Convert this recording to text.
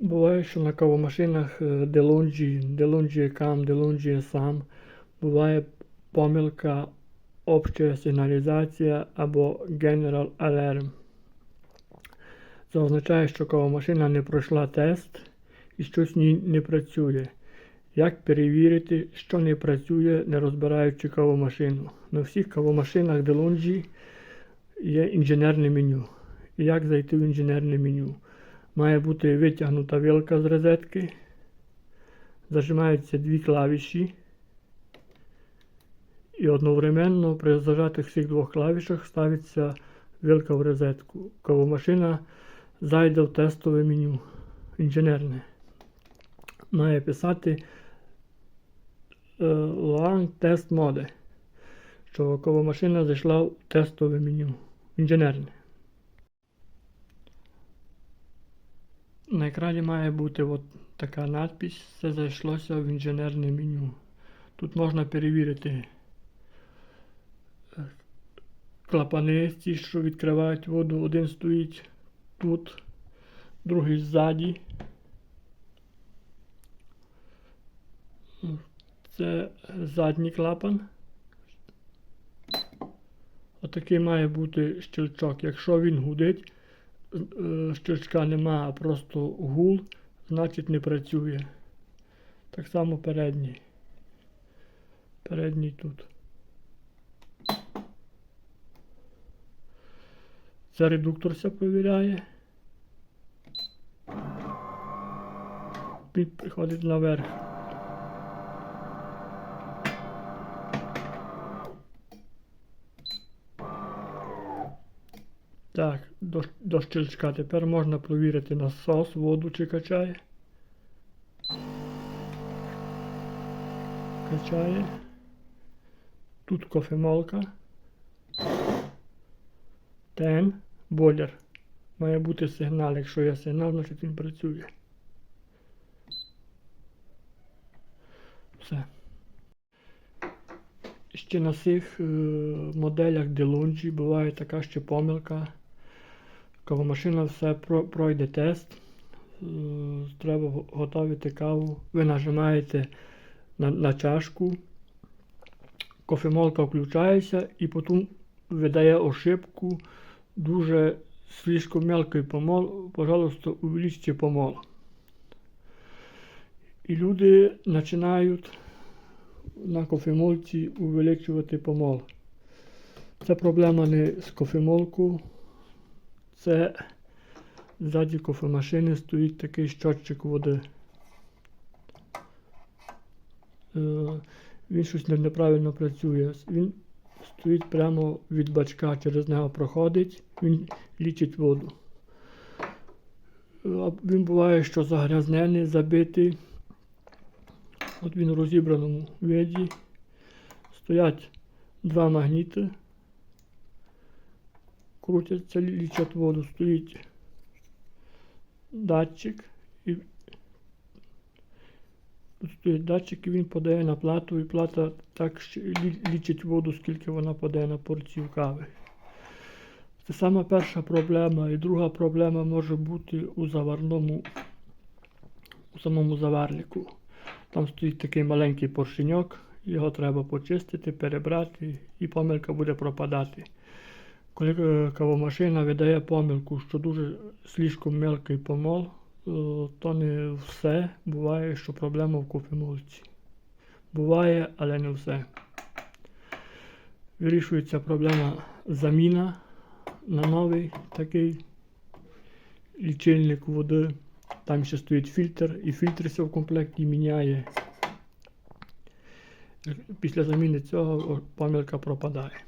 Буває, що на кавомашинах е, DeLonghi, DeLonghi Cam, DeLonghi Sam буває помилка обща сигналізація або General Alarm. Це означає, що кавомашина не пройшла тест і щось не працює. Як перевірити, що не працює, не розбираючи кавомашину? На всіх кавомашинах DeLonghi є інженерне меню. Як зайти в інженерне меню? Має бути витягнута вилка з розетки. Зажимаються дві клавіші. І одновременно при зажатих всіх двох клавішах ставиться вилка в розетку. Кавомашина зайде в тестове меню. Інженерне. Має писати е, Lang Test Mode. Що кавомашина зайшла в тестове меню. Інженерне. На екрані має бути от така надпись. Це зайшлося в інженерне меню. Тут можна перевірити е, клапани, ті, що відкривають воду. Один стоїть тут, другий ззаді. Це задній клапан. Отакий має бути щелчок. Якщо він гудить, щелчка нема, а просто гул, значить не працює. Так само передній. Передній тут. Це редуктор все провіряє. Він приходить наверх. Так, до, до щелчка. Тепер можна провірити насос, воду чи качає. Качає. Тут кофемолка. Тен, бойлер. Має бути сигнал. Якщо є сигнал, значить він працює. Все. Ще на цих е, моделях DeLonghi буває така ще помилка. Коли машина все про- пройде тест, е, треба готувати каву. Ви нажимаєте на, на чашку, кофемолка включається і потім видає ошибку дуже слишком мелкий помол. Пожалуйста, увеличте помол. І люди починають на кофемолці увеличувати помол. Це проблема не з кофемолку. Це ззаді кофемашини стоїть такий щотчик води. Е, Він щось неправильно працює. Він стоїть прямо від бачка, через нього проходить, він лічить воду. Е, Він буває, що загрязнений, забитий. От він у розібраному виді. Стоять два магніти. Крутяться, лічать воду, стоїть датчик. І стоїть датчик і він подає на плату, і плата так лічить воду, скільки вона подає на порцію кави. Це сама перша проблема. І друга проблема може бути у заварному, у самому заварнику. Там стоїть такий маленький поршеньок, його треба почистити, перебрати і помилка буде пропадати. Коли е, кавомашина видає помилку, що дуже слишком мелкий помол, е, то не все. Буває, що проблема в кофемолці. Буває, але не все. Вирішується проблема заміна на новий такий лічильник води. Там ще стоїть фільтр, і фільтр все в комплекті міняє. Після заміни цього помилка пропадає.